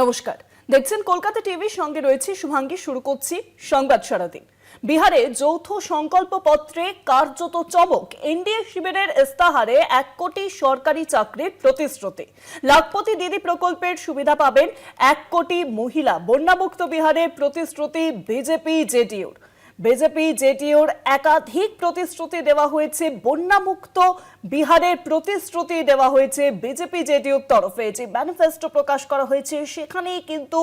নমস্কার। দেখছেন কলকাতা টিভির সঙ্গে রয়েছে শুভাঙ্গী, শুরু করছি সংবাদ সারাদিন বিহারে যৌথ সংকল্প পত্রে কার্যত চমক। এনডিএ শিবিরের ইস্তাহারে এক কোটি সরকারি চাকরির প্রতিশ্রুতি। লাখপতি দিদি প্রকল্পের সুবিধা পাবেন এক কোটি মহিলা। বন্যামুক্ত বিহারে প্রতিশ্রুতি বিজেপি জেডিইউর বিজেপি, জেডিইউর একাধিক প্রতিশ্রুতি দেওয়া হয়েছে। বন্যামুক্ত বিহারের প্রতিশ্রুতি দেওয়া হয়েছে বিজেপি, জেডিইউর তরফে। যে ম্যানিফেস্টো প্রকাশ করা হয়েছে, সেখানেই কিন্তু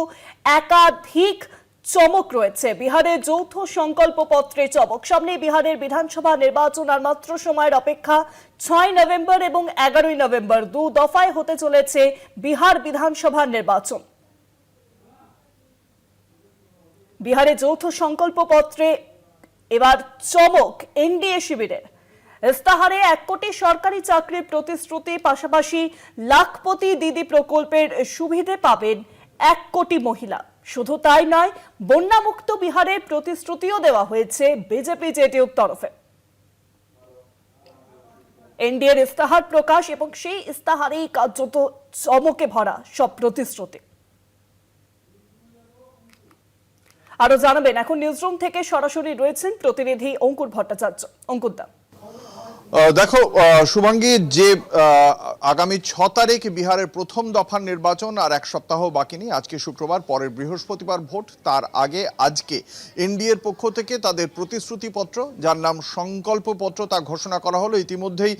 একাধিক চমক রয়েছে। বিহারের যৌথ সংকল্প পত্রে চমক। সামনে বিহারের বিধানসভা নির্বাচন, আর মাত্র সময়ের অপেক্ষা ছয় নভেম্বর এবং এগারোই নভেম্বর, দু দফায় হতে চলেছে বিহার বিধানসভা নির্বাচন। বিহারে যৌথ সংকল্প পত্রে এবার চমক এনডিএ শিবিরের। ইস্তাহারে এক কোটি সরকারি চাকরির প্রতিশ্রুতি পাশাপাশি লাখপতি দিদি প্রকল্পের সুবিধে পাবেন এক কোটি মহিলা। শুধু তাই নয়, বন্যামুক্ত বিহারের প্রতিশ্রুতিও দেওয়া হয়েছে বিজেপি জেডিউর তরফে। এনডিএর ইস্তাহার প্রকাশ এবং সেই ইস্তাহারেই কার্যত চমকে ভরা সব প্রতিশ্রুতি। আরও জানাবেন এখন নিউজরুম থেকে সরাসরি রয়েছেন প্রতিনিধি অঙ্কুর ভট্টাচার্য। অঙ্কুর দা দেখো শুভাঙ্গী যে আগামী ছ তারিখ বিহারের প্রথম দফার নির্বাচন আর এক সপ্তাহ বাকি নেই আজকে শুক্রবার পরের বৃহস্পতিবার ভোট তার আগে আজকে এনডিএর পক্ষ থেকে তাদের প্রতিশ্রুতিপত্র যার নাম সংকল্পপত্র তা ঘোষণা করা হলো। ইতিমধ্যেই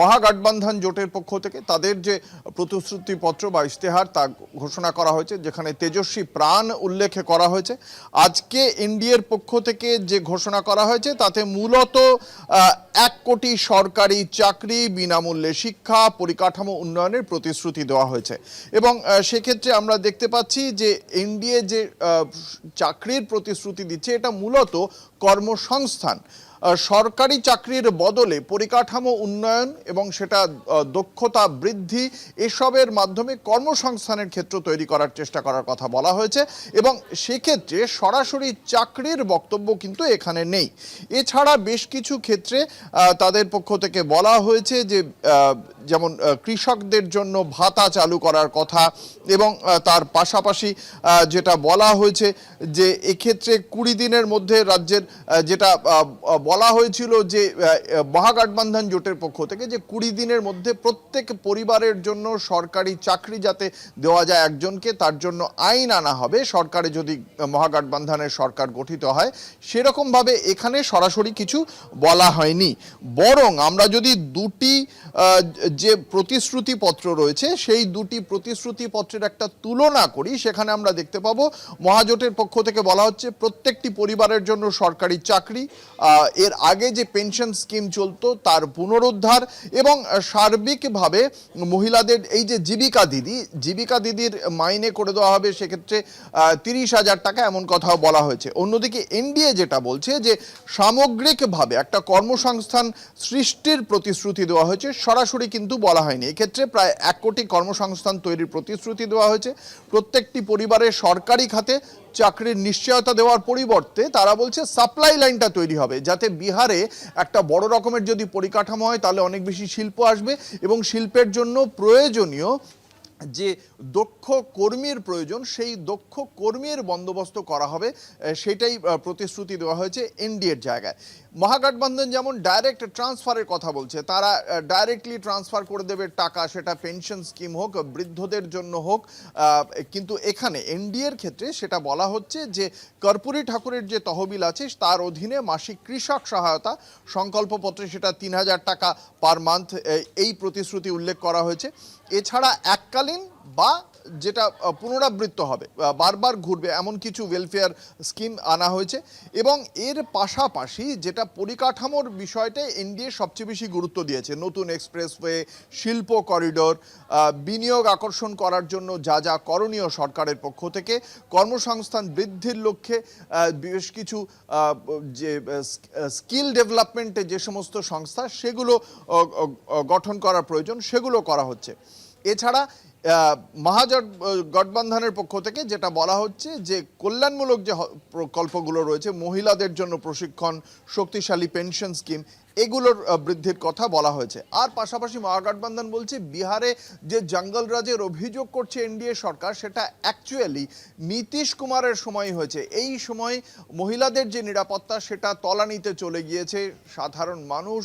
মহাগঠবন্ধন জোটের পক্ষ থেকে তাদের যে প্রতিশ্রুতিপত্র বা ইশতেহার তা ঘোষণা করা হয়েছে যেখানে তেজস্বী প্রাণ উল্লেখ করা হয়েছে। আজকে এনডিএর পক্ষ থেকে যে ঘোষণা করা হয়েছে তাতে মূলত আহ, এক কোটি সরকারি চাকরি, বিনামূল্যে শিক্ষা, পরিকাঠামো উন্নয়নের প্রতিশ্রুতি দেওয়া হয়েছে। এবং সেক্ষেত্রে আমরা দেখতে পাচ্ছি যে এনডিএ যে চাকরির প্রতিশ্রুতি দিচ্ছে, এটা মূলত কর্মসংস্থান। সরকারি চাকরির বদলে পরিকাঠামো উন্নয়ন এবং সেটা দক্ষতা বৃদ্ধি এসবের মাধ্যমে কর্মসংস্থানের ক্ষেত্র তৈরি করার চেষ্টা করার কথা বলা হয়েছে এবং সেক্ষেত্রে সরাসরি চাকরির বক্তব্য কিন্তু এখানে নেই। এছাড়া বেশ কিছু ক্ষেত্রে তাদের পক্ষ থেকে বলা হয়েছে যে যেমন কৃষকদের জন্য ভাতা চালু করার কথা এবং তার পাশাপাশি যেটা বলা হয়েছে যে, এক্ষেত্রে কুড়ি দিনের মধ্যে রাজ্যের যেটা বলা হয়েছিল যে মহাগঠবন্ধন জোটের পক্ষ থেকে যে কুড়ি দিনের মধ্যে প্রত্যেক পরিবারের জন্য সরকারি চাকরি যাতে দেওয়া যায় একজনকে, তার জন্য আইন আনা হবে। সরকারে যদি মহাগঠবন্ধনের সরকার গঠিত হয়, সেরকমভাবে এখানে সরাসরি কিছু বলা হয়নি। বরং আমরা যদি দুটি যে প্রতিশ্রুতিপত্র রয়েছে, সেই দুটি প্রতিশ্রুতিপত্রের একটা তুলনা করি, সেখানে আমরা দেখতে পাবো মহাজোটের পক্ষ থেকে বলা হচ্ছে প্রত্যেকটি পরিবারের জন্য সরকারি চাকরি এর আগে যে পেনশন স্কিম চলতো, তার পুনরুদ্ধার এবং সার্বিকভাবে মহিলাদের এই যে জীবিকা দিদি, জীবিকা দিদির মাইনে করে দেওয়া হবে সেক্ষেত্রে তিরিশ হাজার টাকা এমন কথাও বলা হয়েছে। অন্যদিকে এনডিএ যেটা বলছে যে, সামগ্রিকভাবে একটা কর্মসংস্থান সৃষ্টির প্রতিশ্রুতি দেওয়া হয়েছে, সরাসরি কিন্তু বলা হয়নি। এক্ষেত্রে প্রায় এক কোটি কর্মসংস্থান তৈরির প্রতিশ্রুতি দেওয়া হয়েছে। প্রত্যেকটি পরিবারের সরকারি খাতে চাকরির নিশ্চয়তা দেওয়ার পরিবর্তে তারা বলছে সাপ্লাই লাইনটা তৈরি হবে, যাতে বিহারে একটা বড় রকমের যদি পরিকাঠামো হয় তাহলে অনেক বেশি শিল্প আসবে এবং শিল্পের জন্য প্রয়োজনীয় যে দক্ষ কর্মীর প্রয়োজন, সেই দক্ষ কর্মীর বন্দোবস্ত করা হবে সেটাই প্রতিশ্রুতি দেওয়া হয়েছে এনডিএর জায়গায়। মহাগঠবন্ধন যেমন ডাইরেক্ট ট্রান্সফারের কথা বলছে, তারা ডাইরেক্টলি ট্রান্সফার করে দেবে টাকা, সেটা পেনশন স্কিম হোক, বৃদ্ধদের জন্য হোক কিন্তু এখানে এনডিএর ক্ষেত্রে সেটা বলা হচ্ছে যে, কর্পূরী ঠাকুরের যে তহবিল আছে, তার অধীনে মাসিক কৃষক সহায়তা, সংকল্পপত্রে সেটা তিন হাজার টাকা পার মান্থ এই প্রতিশ্রুতি উল্লেখ করা হয়েছে। এছাড়া এককালীন বা যেটা পুনরাবৃত্ত হবে বারবার ঘুরবে, এমন কিছু ওয়েলফেয়ার স্কিম আনা হয়েছে। এবং এর পাশাপাশি যেটা পরিকাঠামোর বিষয়টাই এনডিএ সবচেয়ে বেশি গুরুত্ব দিয়েছে, নতুন এক্সপ্রেসওয়ে শিল্প করিডোর বিনিয়োগ আকর্ষণ করার জন্য যা যা করণীয় সরকারের পক্ষ থেকে, কর্মসংস্থান বৃদ্ধির লক্ষ্যে বেশ কিছু যে স্কিল ডেভেলপমেন্টে যে সমস্ত সংস্থা, সেগুলো গঠন করার প্রয়োজন, সেগুলো করা হচ্ছে। এছাড়া মহাজোট গঠবন্ধনের পক্ষ থেকে যেটা বলা হচ্ছে যে কল্যাণমূলক যে প্রকল্পগুলো রয়েছে, মহিলাদের জন্য প্রশিক্ষণ, শক্তিশালী পেনশন স্কিম এগুলোর বৃদ্ধির কথা বলা হয়েছে। আর পাশাপাশি মহাগঠবন্ধন বলছে, বিহারে যে জঙ্গল রাজের অভিযোগ করছে এনডিএ সরকার, সেটা অ্যাকচুয়ালি নীতিশ কুমারের সময় হয়েছে। এই সময় মহিলাদের যে নিরাপত্তা, সেটা তলানিতে চলে গিয়েছে। সাধারণ মানুষ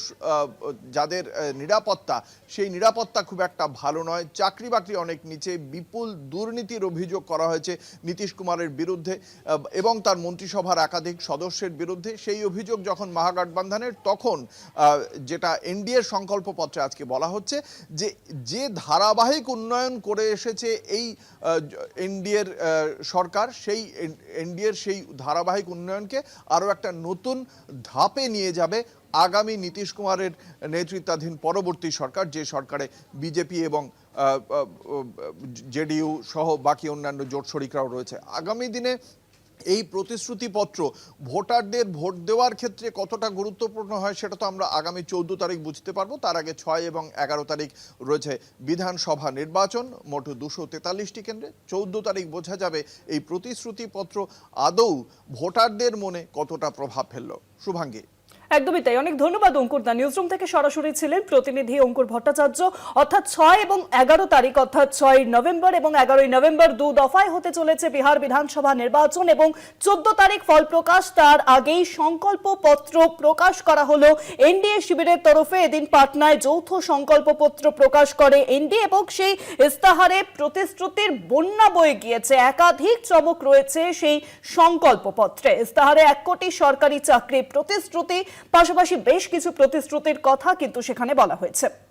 যাদের নিরাপত্তা, সেই নিরাপত্তা খুব একটা ভালো নয়। চাকরি বাকরি অনেক নিচে, বিপুল দুর্নীতির অভিযোগ করা হয়েছে নীতিশ কুমারের বিরুদ্ধে এবং তার মন্ত্রিসভার একাধিক সদস্যের বিরুদ্ধে। সেই অভিযোগ যখন মহাগঠবন্ধনের, তখন যেটা এনডিএর সংকল্পপত্রে আজকে বলা হচ্ছে যে যে ধারাবাহিক উন্নয়ন করে এসেছে এই এনডিএর সরকার, সেই এনডিএর সেই ধারাবাহিক উন্নয়নকে আরও একটা নতুন ধাপে নিয়ে যাবে আগামী নীতিশ কুমারের নেতৃত্বাধীন পরবর্তী সরকার, যে সরকারে বিজেপি এবং জেডিইউ সহ বাকি অন্যান্য জোট শরিকরাও রয়েছে। আগামী দিনে এই প্রতিশ্রুতিপত্র ভোটারদের ভোট দেওয়ার ক্ষেত্রে কতটা গুরুত্বপূর্ণ হয় সেটা তো আমরা আগামী চৌদ্দ তারিখ বুঝতে পারব। তার আগে ছয় এবং এগারো তারিখ রয়েছে বিধানসভা নির্বাচন। মোট দুশো তেতাল্লিশটি কেন্দ্রে চৌদ্দ তারিখ বোঝা যাবে এই প্রতিশ্রুতিপত্র। আদৌ ভোটারদের মনে কতটা প্রভাব ফেলল? শুভাঙ্গী। একদমই তাই। অনেক ধন্যবাদ অঙ্কুর দা। নিউজরুম থেকে সরাসরি ছিলেন প্রতিনিধি অঙ্কুর ভট্টাচার্য। অর্থাৎ ছয় এবং এগারো তারিখ, অর্থাৎ ছয় নভেম্বর এবং এগারোই নভেম্বর দু দফায় হতে চলেছে বিহার বিধানসভা নির্বাচন এবং চোদ্দ তারিখ ফল প্রকাশ। তার আগেই সংকল্প পত্র প্রকাশ করা হলো এনডিএ শিবিরের তরফে। এদিন পাটনায় যৌথ সংকল্পপত্র প্রকাশ করে এনডিএ এবং সেই ইস্তাহারে প্রতিশ্রুতির বন্যা বয়ে গিয়েছে। একাধিক চমক রয়েছে সেই সংকল্পপত্রে। ইস্তাহারে এক কোটি সরকারি চাকরি প্রতিশ্রুতি পাশাপাশি বেশ কিছু প্রতিশ্রুতির কথা কিন্তু সেখানে বলা হয়েছে।